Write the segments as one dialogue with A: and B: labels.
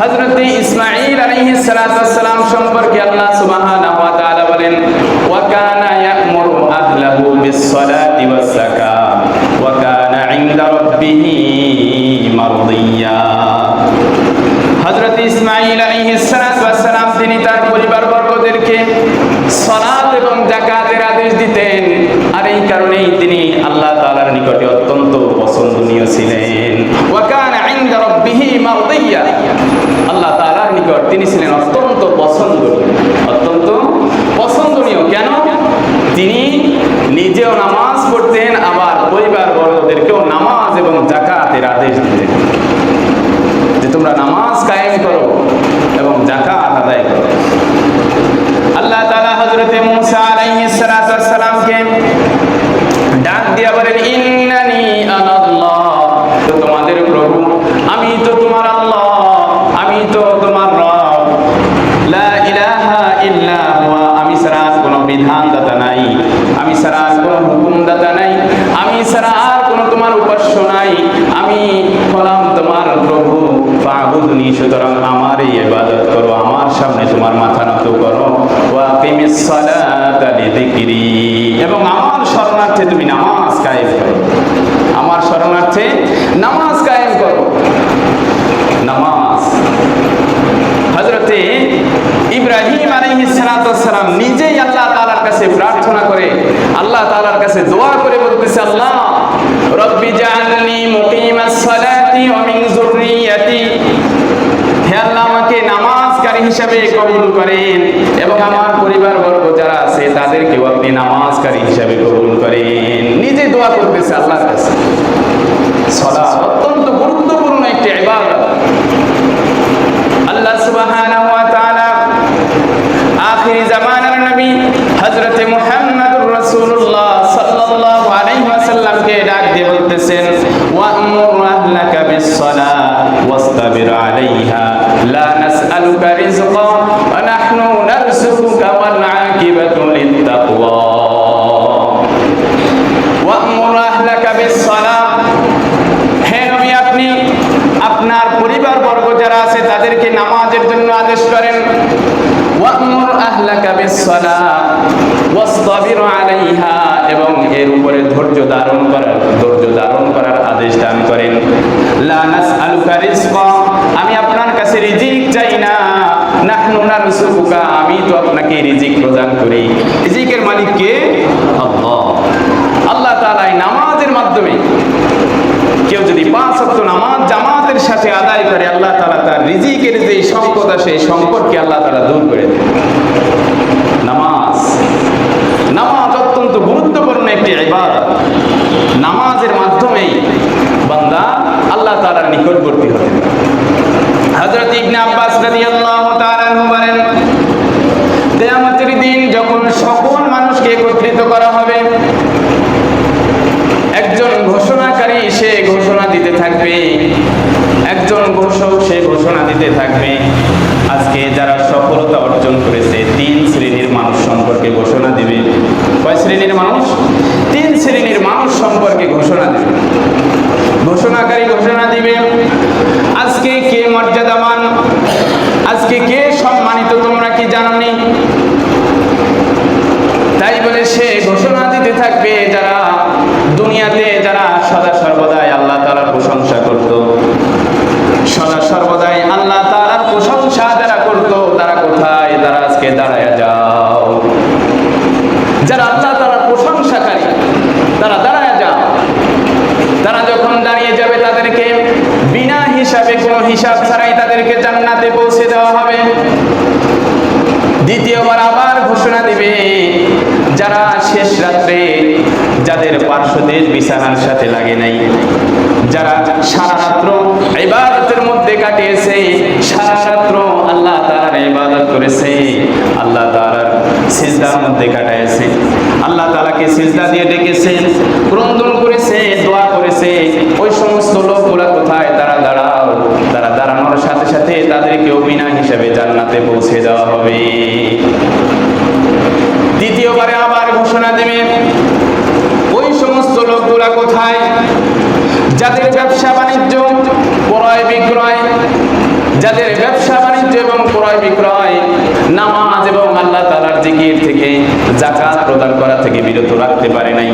A: হযরত ইসমাঈল আলাইহিস সালাম সম্পর্কে আল্লাহ সুবহানাহু ওয়া তাআলা বলেন, ওয়া কানা ইয়া'মুরু আহলাহু ওয়া কানা 'ইনদা রাব্বিহি ইসমাঈল আলাইহিস সালাম তিনি তার পরিবার বর্গদেরকে সালাত এবং যাকাতের আদেশ দিতেন। আর এই কারণেই তিনি আল্লাহ তাআলার নিকটে অত্যন্ত পছন্দনীয় ছিলেন। ওয়া কানা 'ইনদা রাব্বিহি মারদিয়া আল্লাহ তাআলার নিকট তিনি ছিলেন অত্যন্ত পছন্দনীয়। অত্যন্ত পছন্দনীয়, কেন? তিনি নিজেও নামাজ পড়তেন, আবার পরিবার বর্গদেরকেও নামাজ এবং জাকাতের আদেশ দিতেন। যে তোমরা নামাজ কায়েম করো এবং জাকাত আদায় করো। আল্লাহ তাআলা হযরতে মূসা আলাইহিস সালামকে ডাক দিয়া বলেন ইন্নানি আনাল্লাহ তো তোমাদের প্রভু আমি তো তোমার আল্লাহ আমি তো তোমার রব লা ইলাহা ইল্লা হুয়া আমি ছাড়া আর কোনো বিধানদাতা নাই আমি ছাড়া আর কোনো হুকুমদাতা নাই আমি ছাড়া আর কোনো তোমার উপাস্য নাই আমি হলাম তোমার প্রভু ফাবুদনি সুতরাং আমার এই ইবাদত করো, আমার সামনে তোমার মাথা নত করো। ওয়া কিমিস সালাতা লিযিকরি। এবং আমার শরণার্থে তুমি নামাজ কায়েম করো। আমার শরণার্থে নামাজ কায়েম করো। নামাজ। হজরতে ইব্রাহিম আলাইহিস সালাম নিজেই আল্লাহ তাআলার কাছে প্রার্থনা করে, আল্লাহ তাআলার কাছে দোয়া করে বলতেছে, আল্লাহ, রব্বি জাআলনি মুকিমাস সালাতি ওয়া মিন যুররিয়াতি হে আল্লাহ আমাকে নামাজকারী হিসাবে কবুল করেন এবং আমার পরিবার বর্গ যারা আছে, তাদেরকেও আপনি নামাজকারী হিসাবে কবুল করেন। নিজে দোয়া করতেছে আল্লাহর কাছে। অত্যন্ত গুরুত্বপূর্ণ একটি ইবাদত। আল্লাহ সুবহানাহু ওয়া আখিরি জামানার নবী হযরতে মুহাম্মদুর রাসূলুল্লাহ সাল্লাল্লাহু আলাইহি ওয়াসাল্লামকে ডাক দিয়ে বলতেছেন ওয়া'মুর আহলাকা বিস-সালাহ, ওয়াসতাবির আলাইহা। লা নাসআলুকা রিজকা ওয়া নাহনু নারযুকুকা ওয়াল 'আকিবাতু লিত-তাকওয়া ওয়া'মুর আহলাকা বিস-সালাহ হে নবী, আপনি আপনার পরিবার বর্গ যারা আছে, তাদেরকে নামাজের জন্য আদেশ করেন। ওয়া'মুর আহলাকা বিস-সালাহ, ওয়াসতাবির আলাইহা, এবং এর উপরে ধৈর্য ধারণ করার, ধৈর্য ধারণ করার আদেশ দান করেন। লা নাসআলুকা রিজকা কাছে রিজিক চাই না, নাহনু নারসুকা আমি তো আপনাকে রিজিক প্রদান করি। রিজিকের মালিক কে? আল্লাহ। আল্লাহ তাআলা নামাজের মাধ্যমে কেউ যদি পাঁচ ওয়াক্ত নামাজ জামাতের সাথে আদায় করে, আল্লাহ তাআলা তার রিজিকের যে সংকট আছে এই সংকটকে আল্লাহ তাআলা দূর করে দেন নামাজ নামাজ অত্যন্ত গুরুত্বপূর্ণ একটি ইবাদত নামাজের মাধ্যমেই বান্দা আল্লাহ তাআলার নিকটবর্তী হতে পারে হযরত ইবনে আব্বাস রাদিয়াল্লাহু তাআলা বলেন, কিয়ামতের দিন যখন সকল মানুষকে একত্রিত করা হবে, একজন ঘোষণাকারী সে ঘোষণা দিতে থাকবে, একজন ঘোষক সে ঘোষণা দিতে থাকবে। আজকে যারা সফলতা অর্জন করেছে, তিন শ্রেণির মানুষ সম্পর্কে ঘোষণা দিবে কয় শ্রেণির মানুষ তিন শ্রেণির মানুষ সম্পর্কে ঘোষণা দিবে ঘোষণাকারী ঘোষণা দিবে আজকে কে মর্যাদাবান আজকে কে সম্মানিত তোমরা কি জানোনি তাই বলে সে ঘোষণা দিতে থাকবে যারা দুনিয়াতে যারা সদা সর্বদাই আল্লাহ তাআলার প্রশংসা করত সদা সর্বদাই আল্লাহ তাআলার প্রশংসা যারা করত তারা কোথায় তারা আজকে দাঁড়ায় যাও যারা আল্লাহ তাআলার প্রশংসাকারী, তারা দাঁড়ায় যাও। তারা যখন দাঁড়িয়ে যাবে, তাদেরকে বিনা হিসাবে কোনো হিসাব ছাড়াই তাদেরকে জান্নাতে পৌঁছে দেওয়া হবে। দ্বিতীয়বার আবার ঘোষণা দিবে, যারা শেষ রাত্রে যাদের পার্শ্বদের বিছানার সাথে লাগে নাই, যারা সারা রাত্র সিজদার মধ্যে কাটাইছে। আল্লাহ তাআলাকে সিজদা দিয়ে ডেকেছে, ক্রন্দন করেছে, দোয়া করেছে। ওই সমস্ত লোকগুলা কোথায়? তারা দাঁড়াও। তারা দাঁড়ানোর সাথে সাথে তাদেরকেও বিনা হিসাবে জান্নাতে পৌঁছে দেওয়া হবে। দ্বিতীয়বারে আবার ঘোষণা দেবে, ওই সমস্ত লোকগুলা কোথায়? যাদের ব্যবসা বাণিজ্য ক্রয় বিক্রয় যাদের ব্যবসা বাণিজ্য এবং ক্রয় বিক্রয় নামাজ এবং আল্লাহ তাআলার জিকির থেকে জাকাত প্রদান করা থেকে বিরত রাখতে পারে নাই।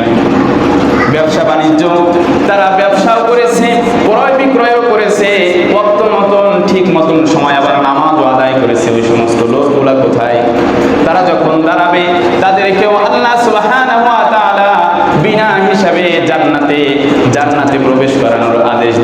A: ব্যবসা বাণিজ্য, তারা ব্যবসাও করেছে, ক্রয় বিক্রয়ও করেছে ওয়াক্ত মতন, ঠিক মতন সময় আবার নামাজও আদায় করেছে ওই সমস্ত লোকগুলা কোথায়? তারা যখন দাঁড়াবে, তাদেরকেও আল্লাহ সুবহানাহু ওয়া তাআলা বিনা হিসাবে জান্নাতে জান্নাতে প্রবেশ করানোর আদেশ